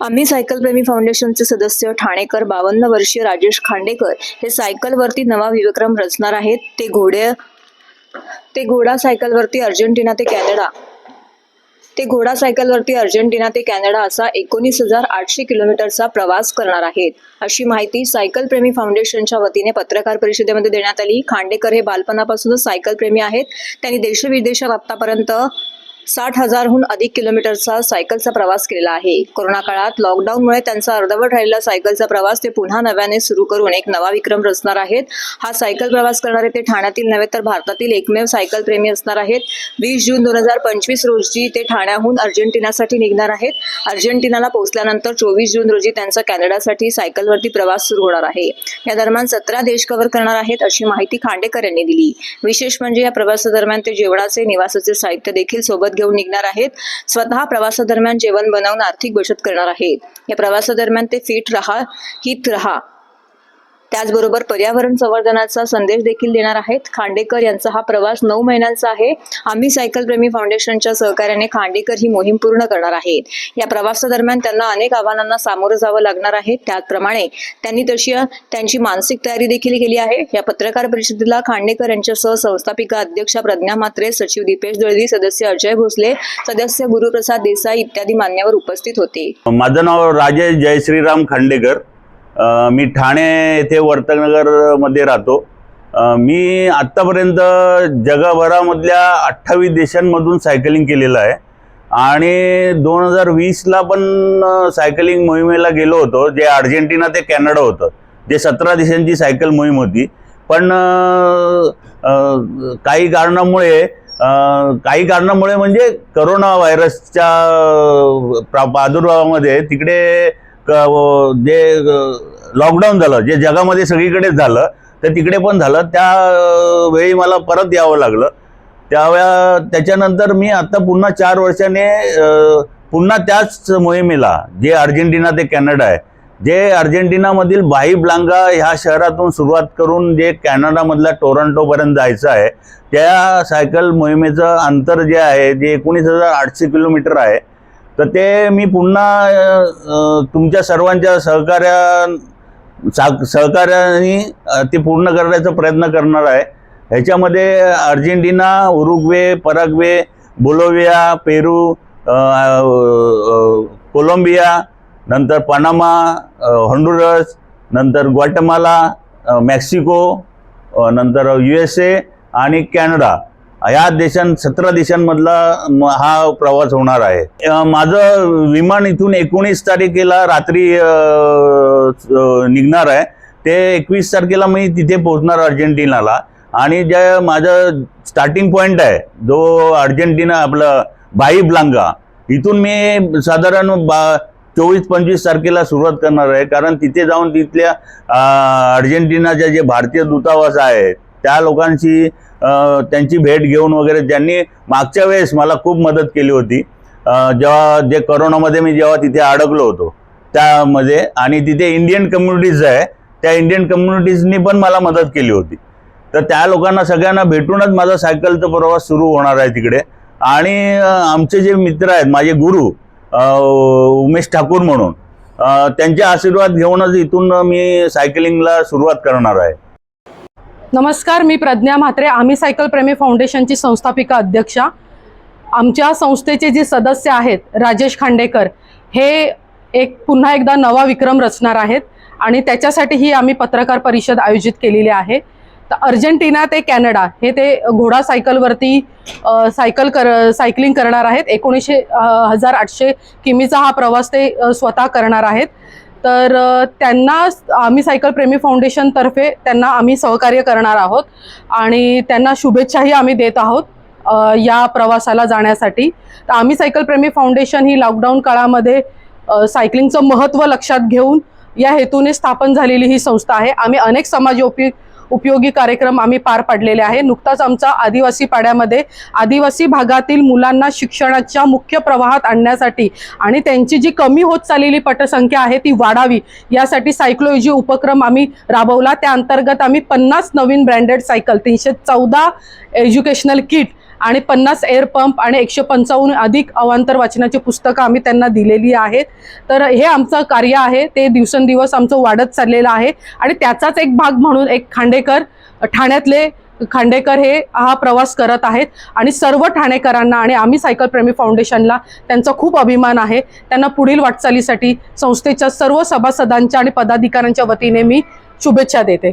आम्ही सायकल प्रेमी फाउंडेशनचे सदस्य ठाणेकर बावन्न वर्षीय राजेश खांडेकर हे सायकलवरती नवा विक्रम रचणार आहेत. ते घोडे ते घोडा सायकलवरती अर्जेंटिना ते कॅनडा. ते घोडा सायकलवरती अर्जेंटिना ते कॅनडा असा एकोणीस हजार आठशे किलोमीटरचा प्रवास करणार आहेत. अशी माहिती सायकल प्रेमी फाउंडेशनच्या वतीने पत्रकार परिषदेमध्ये देण्यात आली. खांडेकर हे बालपणापासूनच सायकल प्रेमी आहेत. त्यांनी देशविदेशात आतापर्यंत साठ हजारहून अधिक किलोमीटरचा सायकलचा प्रवास केलेला आहे. कोरोना काळात लॉकडाऊनमुळे त्यांचा अर्धवट राहिलेला सायकलचा प्रवास ते पुन्हा नव्याने सुरू करून एक नवा विक्रम रचणार आहेत. हा सायकल प्रवास करणारे ते ठाण्यातील नव्हे तर भारतातील एकमेव सायकल प्रेमी असणार आहेत. वीस जून दोन हजार पंचवीस रोजी ते ठाण्याहून अर्जेंटिनासाठी निघणार आहेत. अर्जेंटिनाला पोहोचल्यानंतर चोवीस जून रोजी त्यांचा कॅनडासाठी सायकलवरती प्रवास सुरू होणार आहे. या दरम्यान सतरा देश कव्हर करणार आहेत अशी माहिती खांडेकर यांनी दिली. विशेष म्हणजे या प्रवासादरम्यान ते जेवणाचे निवासाचे साहित्य देखील सोबत घेऊन निघणार आहेत. स्वतः प्रवासादरम्यान जेवण बनवून आर्थिक बचत करणार आहेत. या प्रवासादरम्यान ते फिट रहा हित रहा. त्याचबरोबर पर्यावरण संवर्धनाचा संदेश देखील देणार आहेत. खांडेकर यांचा हा प्रवास नऊ महिन्यांचा आहे. आम्ही सायकल प्रेमी फाउंडेशनच्या सहकार्याने खांडेकर ही मोहीम पूर्ण करणार आहेत. या प्रवासादरम्यान त्यांना अनेक आव्हानांना सामोरं जावं लागणार आहे. त्याचप्रमाणे त्यांनी तशी त्यांची मानसिक तयारी देखील केली आहे. या पत्रकार परिषदेला खांडेकर यांच्यासह संस्थापिका अध्यक्षा प्रज्ञा म्हात्रे सचिव दीपेश दळवी सदस्य अजय भोसले सदस्य गुरुप्रसाद देसाई इत्यादी मान्यवर उपस्थित होते. माझं नाव राजेश जयश्रीराम खांडेकर. मी ठाणे येथे वर्तकनगरमध्ये राहतो. मी आत्तापर्यंत जगभरामधल्या अठ्ठावीस देशांमधून सायकलिंग केलेलं आहे. आणि दोन हजार वीसला पण सायकलिंग मोहिमेला गेलो होतो. जे अर्जेंटिना ते कॅनडा होतं. जे सतरा देशांची सायकल मोहीम होती. पण काही कारणामुळे काही कारणामुळे म्हणजे करोना व्हायरसच्या प्रा- प्रादुर्भावामध्ये तिकडे जे लॉकडाऊन झालं जे जगामध्ये सगळीकडेच झालं तर तिकडे पण झालं. त्या वेळी मला परत यावं लागलं. त्यावेळा त्याच्यानंतर मी आता पुन्हा चार वर्षाने पुन्हा त्याच मोहिमेला जे अर्जेंटिना ते कॅनडा आहे जे अर्जेंटिनामधील बाई ब्लांगा ह्या शहरातून सुरुवात करून जे कॅनडामधल्या टोरंटोपर्यंत जायचं आहे त्या सायकल मोहिमेचं अंतर जे आहे जे एकोणीस हजार आठशे किलोमीटर आहे तर ते मी पुन्हा तुमच्या सर्वांच्या सहकार्या सा- सहकार्याने ते पूर्ण करण्याचा प्रयत्न करणार आहे. ह्याच्यामध्ये Argentina Uruguay Paraguay Bolivia Peru Colombia नंतर पनामा होंडुरस नंतर ग्वाटेमाला मेक्सिको नंतर यू एस ए आणि कॅनडा. या देशां सतरा देशांमधला हा प्रवास होणार आहे. माझं विमान इथून एकोणीस तारखेला रात्री निघणार आहे. ते एकवीस तारखेला मी तिथे पोहोचणार अर्जेंटिनाला. आणि जे माझं स्टार्टिंग पॉईंट आहे जो अर्जेंटिना आपलं बाई ब्लांगा इथून मी साधारण बा चोवीस पंचवीस तारखेला सुरुवात करणार आहे. कारण तिथे जाऊन तिथल्या अर्जेंटिनाच्या जे भारतीय दूतावास आहे त्या लोकांशी त्यांची भेट घेऊन वगैरे ज्यांनी मागच्या वेळेस मला खूप मदत केली होती. जेव्हा जे करोनामध्ये मी जेव्हा तिथे अडकलो होतो त्यामध्ये आणि तिथे इंडियन कम्युनिटीज आहे त्या इंडियन कम्युनिटीजनी पण मला मदत केली होती. तर त्या लोकांना सगळ्यांना भेटूनच माझा सायकलचा प्रवास सुरू होणार आहे तिकडे. आणि आमचे जे मित्र आहेत माझे गुरु उमेश ठाकूर म्हणून त्यांचे आशीर्वाद घेऊनच इथून मी सायकलिंगला सुरुवात करणार आहे. नमस्कार मी प्रज्ञा म्हात्रे आम्ही सायकल प्रेमी फाउंडेशनची संस्थापिका अध्यक्षा. आमच्या संस्थेचे जे सदस्य आहेत राजेश खांडेकर हे एक पुन्हा एकदा नवा विक्रम रचणार आहेत आणि त्याच्यासाठी ही आम्ही पत्रकार परिषद आयोजित केलेली आहे. तर अर्जेंटिना ते कॅनडा हे ते घोडा सायकलवरती सायकल कर सायकलिंग करणार आहेत. एकोणीसशे हजार आठशे किमीचा हा प्रवास ते स्वतः करणार आहेत. तर त्यांना आम्ही सायकल प्रेमी फाउंडेशनतर्फे त्यांना आम्ही सहकार्य करणार आहोत आणि त्यांना शुभेच्छाही आम्ही देत आहोत या प्रवासाला जाण्यासाठी. तर आम्ही सायकल प्रेमी फाउंडेशन ही लॉकडाऊन काळामध्ये सायकलिंगचं महत्त्व लक्षात घेऊन या हेतूने स्थापन झालेली ही संस्था आहे. आम्ही अनेक समाज उपयोगी कार्यक्रम आम्ही पार पाडलेले आहे. नुकताच आमचा आदिवासी पाड्यामध्ये आदिवासी भागातील मुलांना शिक्षणाच्या मुख्य प्रवाहात आणण्यासाठी आणि त्यांची जी कमी होत चाललेली पटसंख्या आहे ती वाढावी यासाठी सायक्लोजी उपक्रम आम्ही राबवला. त्या अंतर्गत आम्ही पन्नास नवीन ब्रँडेड सायकल तीनशे चौदा एज्युकेशनल किट आणि पन्नास एअर पंप आणि एकशे पंचावन्न अधिक अवांतर वाचनाची पुस्तकं आम्ही त्यांना दिलेली आहेत. तर हे आमचं कार्य आहे. ते दिवसेंदिवस आमचं वाढत चाललेलं आहे. आणि त्याचाच एक भाग म्हणून एक खांडेकर ठाण्यातले खांडेकर हे हा प्रवास करत आहेत. आणि सर्व ठाणेकरांना आणि आम्ही सायकल प्रेमी फाउंडेशनला त्यांचा खूप अभिमान आहे. त्यांना पुढील वाटचालीसाठी संस्थेच्या सर्व सभासदांच्या आणि पदाधिकाऱ्यांच्या वतीने मी शुभेच्छा देते.